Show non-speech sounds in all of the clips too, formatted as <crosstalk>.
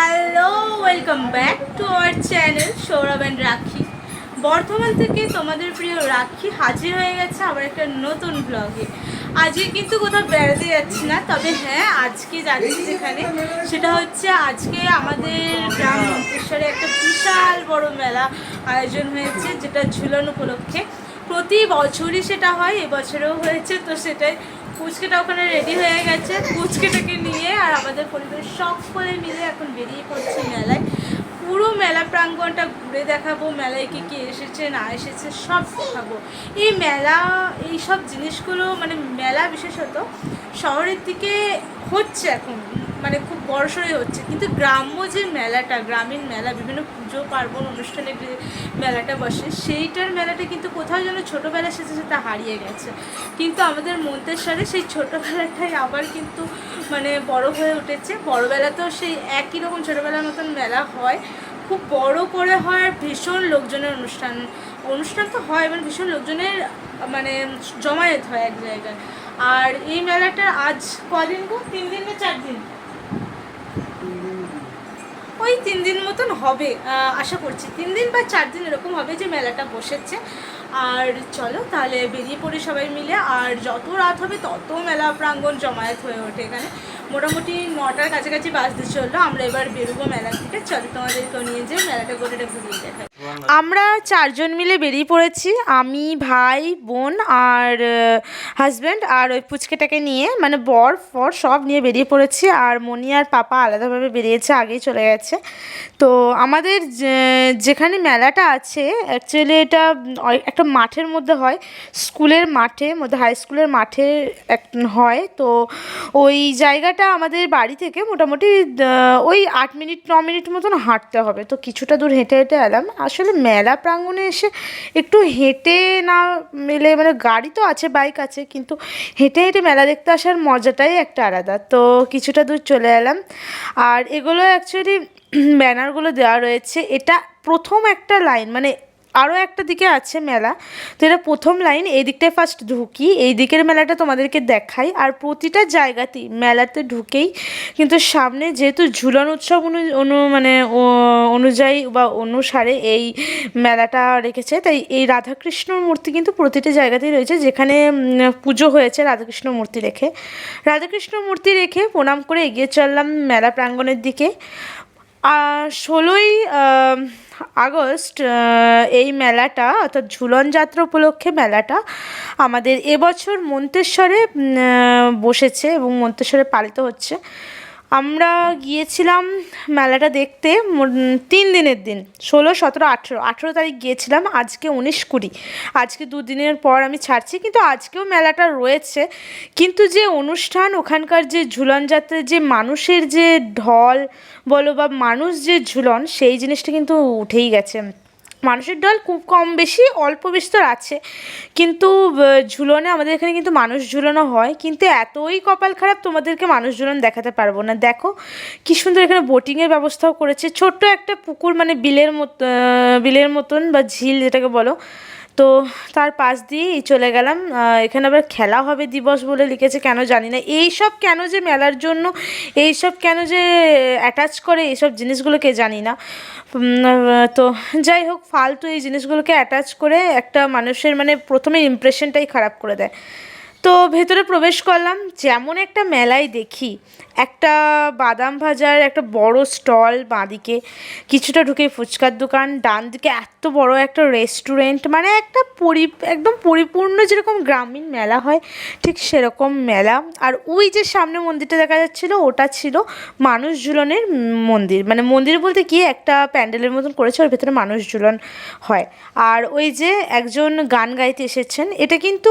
Hello welcome back to our channel Sourav and Rakhi Bardhaman থেকে তোমাদের প্রিয় রাখি হাজির হয়ে গেছে আবার একটা নতুন ব্লগে আজকে কিন্তু কোথাও বেড়াতে যাচ্ছি না, তবে হ্যাঁ আজকে যাচ্ছি যেখানে। সেটা হচ্ছে আজকে আমাদের গ্রাম মন্তেশ্বরে একটা বিশাল বড় মেলা আয়োজন হয়েছে, যেটা ঝুলন উপলক্ষে। প্রতি বছরই সেটা হয়, এবছরেও হয়েছে, তো সেটাই পুচকেটা ওখানে রেডি হয়ে গেছে। ফুচকেটাকে নিয়ে আর আমাদের পরিবারের সকলে মিলে এখন বেরিয়ে পড়ছে মেলায়। পুরো মেলা প্রাঙ্গণটা ঘুরে দেখাবো, মেলায় কি কি এসেছে, না এসেছে, সব দেখাবো। এই মেলা, এই সব জিনিসগুলো মানে মেলা বিশেষত শহরের দিকে হচ্ছে এখন। মানে খুব বড়সড়ই হচ্ছে। কিন্তু গ্রাম্য যে মেলাটা, গ্রামীণ মেলা, বিভিন্ন পুজো, পার্বণ অনুষ্ঠানে যে মেলাটা বসে, সেইটার মেলাটা কিন্তু কোথাও যেন ছোটোবেলা সেটা সেটা হারিয়ে গেছে। কিন্তু আমাদের মন্ত্রের মন্তেশ্বরে সেই ছোটোবেলাটাই আবার কিন্তু মানে বড় হয়ে উঠেছে। বড়বেলাতেও সেই একই রকম ছোটোবেলার মতন মেলা হয়। খুব বড় করে হয় আর ভীষণ লোকজনের অনুষ্ঠান। অনুষ্ঠান তো হয় এবং ভীষণ লোকজনের মানে জমায়েত হয় এক জায়গায়। আর এই মেলাটা আজ কদিন গো? তিন দিন না চার দিন? ওই তিন দিন মতন হবে আশা করছি। তিন দিন বা চার দিন এরকম হবে যে মেলাটা বসেছে। আর চলো তাহলে বেরিয়ে পড়ি সবাই মিলে। আর যত রাত হবে, তত মেলা প্রাঙ্গণ জমায়েত হয়ে ওঠে এখানে। মোটামুটি নটার কাছাকাছি বাস দিয়ে চলল। আমরা এবার বেরোবো মেলা থেকে। চলো তোমাদেরকেও নিয়ে যেয়ে মেলাটা গোটাটা ঘুরিয়ে দেখাই। আমরা চারজন মিলে বেরিয়ে পড়েছি। আমি, ভাই, বোন আর হাজব্যান্ড আর ওই পুচকেটাকে নিয়ে মানে বর, ফর সব নিয়ে বেরিয়ে পড়েছি। আর মনি আর পাপা আলাদাভাবে বেরিয়েছে, আগেই চলে গেছে। তো আমাদের যেখানে মেলাটা আছে অ্যাকচুয়ালি এটা একটা মাঠের মধ্যে হয়। স্কুলের মাঠে, মধ্যে হাই স্কুলের মাঠে এক, হয়। তো ওই জায়গাটা আমাদের বাড়ি থেকে মোটামুটি ওই আট মিনিট, ন মিনিট মতন হাঁটতে হবে। তো কিছুটা দূর হেঁটে হেঁটে এলাম। আসলে মেলা প্রাঙ্গণে এসে একটু হেঁটে না মেলে মানে গাড়ি তো আছে বাইক আছে, কিন্তু হেঁটে হেঁটে মেলা দেখতে আসার মজাটাই একটা আলাদা। তো কিছুটা দূর চলে এলাম। আর এগুলো অ্যাকচুয়ালি ব্যানারগুলো <clears throat> দেওয়া রয়েছে। এটা প্রথম একটা লাইন মানে আরও একটা দিকে আছে মেলা, তো এটা প্রথম লাইন, এই দিকটায় ফার্স্ট ঢুকি, এই দিকের মেলাটা তোমাদেরকে দেখাই, আর প্রতিটা জায়গাতেই মেলাতে ঢুকেই, কিন্তু সামনে যেহেতু ঝুলন উৎসব অনু অনু মানে অনুযায়ী বা অনুসারে এই মেলাটা রেখেছে, তাই এই রাধাকৃষ্ণর মূর্তি কিন্তু প্রতিটা জায়গাতেই রয়েছে, যেখানে পুজো হয়েছে রাধাকৃষ্ণ মূর্তি রেখে। রাধাকৃষ্ণ মূর্তি রেখে প্রণাম করে এগিয়ে চললাম মেলা প্রাঙ্গণের দিকে। আর ষোলোই আগস্ট এই মেলাটা, অর্থাৎ ঝুলন যাত্রা উপলক্ষে মেলাটা আমাদের এবছর মন্তেশ্বরে বসেছে এবং মন্তেশ্বরে পালিত হচ্ছে। আমরা গিয়েছিলাম মেলাটা দেখতে তিন দিনের দিন, ষোলো, সতেরো, আঠেরো। আঠেরো তারিখ গিয়েছিলাম, আজকে উনিশ কুড়ি। আজকে দুদিনের পর আমি ছাড়ছি, কিন্তু আজকেও মেলাটা রয়েছে। কিন্তু যে অনুষ্ঠান, ওখানকার যে ঝুলন যাত্রার যে মানুষের যে ঢল বলো বা মানুষ যে ঝুলন, সেই জিনিসটা কিন্তু উঠেই গেছে। মানুষের ঢল খুব কম বেশি, অল্প বিস্তর আছে। কিন্তু ঝুলনে আমাদের এখানে কিন্তু মানুষ ঝুলানো হয়। কিন্তু এতই কপাল খারাপ তোমাদেরকে মানুষ ঝুলন দেখাতে পারব না। দেখো, কি সুন্দর এখানে বোটিংয়ের ব্যবস্থাও করেছে। ছোট্ট একটা পুকুর মানে বিলের মতো বিলের মতন বা ঝিল যেটাকে বলো তো তার পাশ দিয়েই চলে গেলাম। এখানে আবার খেলা হবে দিবস বলে লিখেছে, কেন জানি না। এই সব কেন যে মেলার জন্য এই সব কেন যে অ্যাটাচ করে, এইসব জিনিসগুলোকে জানি না। তো যাই হোক, ফালতু এই জিনিসগুলোকে অ্যাটাচ করে একটা মানুষের মানে প্রথমে ইমপ্রেশনটাই খারাপ করে দেয়। তো ভেতরে প্রবেশ করলাম, যেমন একটা মেলায় দেখি, একটা বাদাম ভাজার একটা বড় স্টল বাঁদিকে, কিছুটা ঢুকে ফুচকার দোকান, ডান দিকে এত বড় একটা রেস্টুরেন্ট মানে একটা পরি, একদম পরিপূর্ণ যেরকম গ্রামীণ মেলা হয়, ঠিক সেরকম মেলা। আর ওই যে সামনে মন্দিরটা দেখা যাচ্ছিল, ওটা ছিল মানুষ ঝুলনের মন্দির মানে মন্দির বলতে কি একটা প্যান্ডেলের মতন করেছে, ওর ভেতরে মানুষ ঝুলন হয়। আর ওই যে একজন গান গাইতে এসেছেন, এটা কিন্তু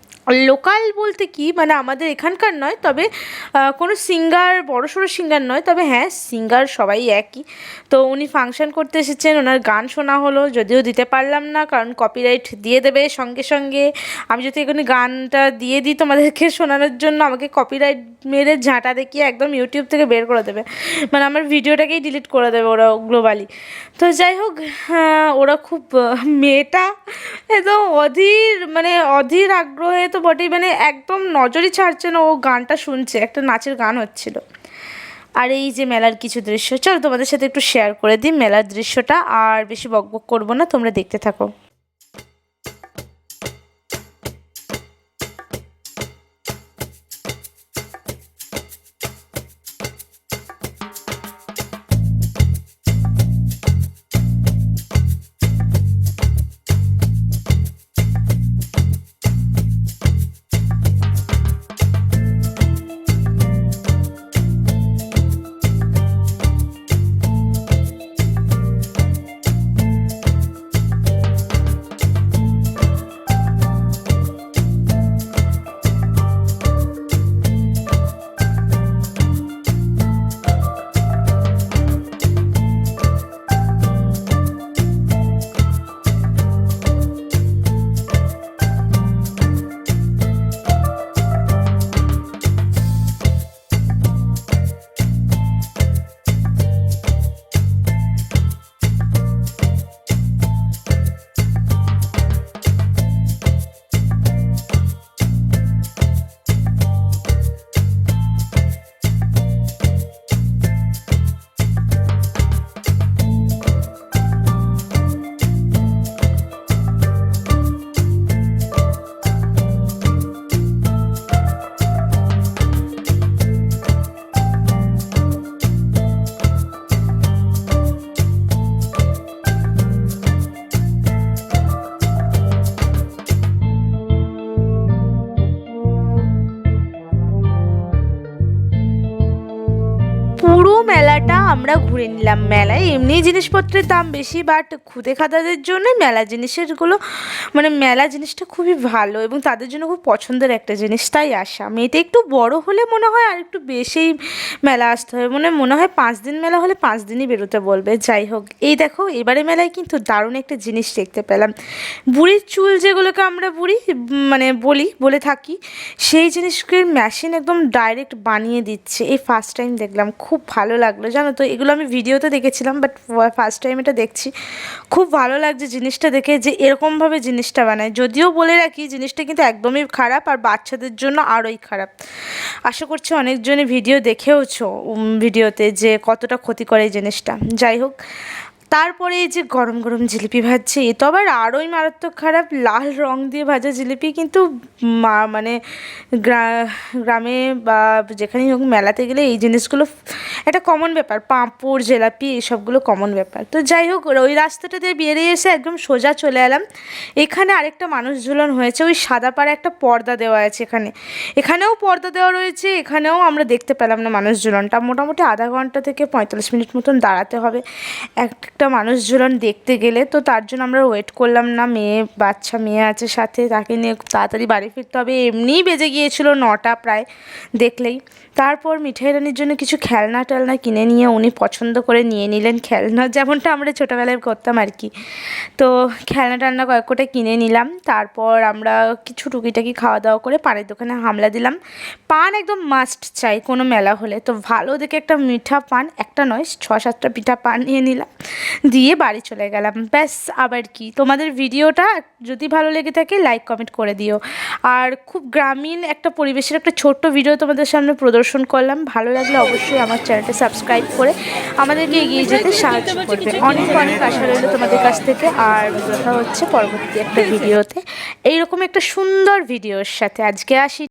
লোকাল বলতে কি? মানে আমাদের এখানকার নয়, তবে কোনো সিঙ্গার, বড় সড়ো সিঙ্গার নয়, তবে হ্যাঁ সিঙ্গার সবাই একই। তো উনি ফাংশন করতে এসেছেন, ওনার গান শোনা হলো, যদিও দিতে পারলাম না, কারণ কপিরাইট দিয়ে দেবে সঙ্গে সঙ্গে। আমি যদি এখানে গানটা দিয়ে দিই তোমাদেরকে শোনানোর জন্য, আমাকে কপিরাইট মেরে ঝাঁটা দেখিয়ে একদম ইউটিউব থেকে বের করে দেবে। মানে আমার ভিডিওটাকেই ডিলিট করে দেবে ওরা গ্লোবালি তো যাই হোক ওরা খুব মেয়েটা একদম অধীর মানে অধীর আগ্রহে তো বটেই মানে একদম নজরই ছাড়ছে না, ও গানটা শুনছে, একটা নাচের গান হচ্ছিল। আর এই যে মেলার কিছু দৃশ্য, চলো তোমাদের সাথে একটু শেয়ার করে দিই মেলার দৃশ্যটা, আর বেশি বকবক করব না, তোমরা দেখতে থাকো। পুরো মেলাটা আমরা ঘুরে নিলাম মেলায়। এমনি জিনিসপত্রের দাম বেশি বাট খুদে খাদাদের জন্য মেলা জিনিসেরগুলো মানে মেলা জিনিসটা খুবই ভালো এবং তাদের জন্য খুব পছন্দের একটা জিনিস, তাই আসা। মেয়েটা একটু বড় হলে মনে হয় আর একটু বেশিই মেলা আসতে হবে। মানে মনে হয় পাঁচ দিন মেলা হলে পাঁচ দিনই বেরোতে বলবে। যাই হোক, এই দেখো, এবারে মেলায় কিন্তু দারুণ একটা জিনিস দেখতে পেলাম। বুড়ির চুল যেগুলোকে আমরা বুড়ি মানে বলি, বলে থাকি, সেই জিনিসগুলির মেশিন একদম ডাইরেক্ট বানিয়ে দিচ্ছে। এই ফার্স্ট টাইম দেখলাম খুব ভালো লাগল। জানো তো, এগুলো আমি ভিডিওতে দেখেছিলাম বাট ফার্স্ট টাইম এটা দেখছি। খুব ভালো লাগছে জিনিসটা দেখে যে এরকমভাবে জিনিসটা বানায়। যদিও বলে রাখি, জিনিসটা কিন্তু একদমই খারাপ আর বাচ্চাদের জন্য আরোই খারাপ। আশা করছি অনেকজনে ভিডিও দেখেওছো ভিডিওতে যে কতটা ক্ষতি করে এই জিনিসটা। যাই হোক তারপরে এই যে গরম গরম জিলিপি ভাজছে এ তো আবার আরোই মারাত্মক খারাপ, লাল রং দিয়ে ভাজা জিলিপি কিন্তু মানে গ্রা- গ্রামে বা যেখানেই হোক মেলাতে গেলে এই জিনিসগুলো একটা কমন ব্যাপার। পাঁপড়, জিলাপি এইসবগুলো কমন ব্যাপার। তো যাই হোক ওই রাস্তাটা দিয়ে বেরিয়ে এসে একদম সোজা চলে এলাম। এখানে আরেকটা মানুষ ঝুলন হয়েছে, ওই সাদা পাড়ে একটা পর্দা দেওয়া আছে এখানে। এখানেও পর্দা দেওয়া রয়েছে, এখানেও আমরা দেখতে পেলাম না মানুষ ঝুলনটা মোটামুটি আধা ঘণ্টা থেকে পঁয়তাল্লিশ মিনিট মতন দাঁড়াতে হবে। একটা মানুষ ঝুলন দেখতে গেলে, তো তার জন্য আমরা ওয়েট করলাম না। মেয়ে, বাচ্চা, মেয়ে আছে সাথে, তাকে নিয়ে তাড়াতাড়ি বাড়ি ফিরতে হবে। এমনিই বেজে গিয়েছিল নটা প্রায় দেখলেই। তারপর মিঠাই রানির জন্য কিছু খেলনা টেলনা কিনে নিয়ে উনি পছন্দ করে নিয়ে নিলেন। খেলনা যেমনটা আমরা ছোটোবেলায় করতাম আর কি। তো খেলনা টেলনা কয়েক কোটা কিনে নিলাম। তারপর আমরা কিছু টুকিটাকি খাওয়া দাওয়া করে পানের দোকানে হামলা দিলাম। পান একদম মাস্ট চাই কোনো মেলা হলে। তো ভালো দেখে একটা মিঠা পান, একটা নয় ছ সাতটা পিঠা পান নিয়ে নিলাম। দিয়ে বাড়ি চলে গেলাম। ব্যাস, আবার কি? তোমাদের ভিডিওটা যদি ভালো লেগে থাকে লাইক কমেন্ট করে দিও। আর খুব গ্রামীণ একটা পরিবেশের একটা ছোট্ট ভিডিও তোমাদের সামনে প্রদর্শন করলাম। ভালো লাগলে অবশ্যই আমার চ্যানেলটা সাবস্ক্রাইব করে আমাদেরকে এগিয়ে যেতে সাহায্য করবে। অনেক অনেক আশা রইল তোমাদের কাছ থেকে। আর কথা হচ্ছে পরবর্তী একটা ভিডিওতে। এইরকম একটা সুন্দর ভিডিওর সাথে। আজকে আসি।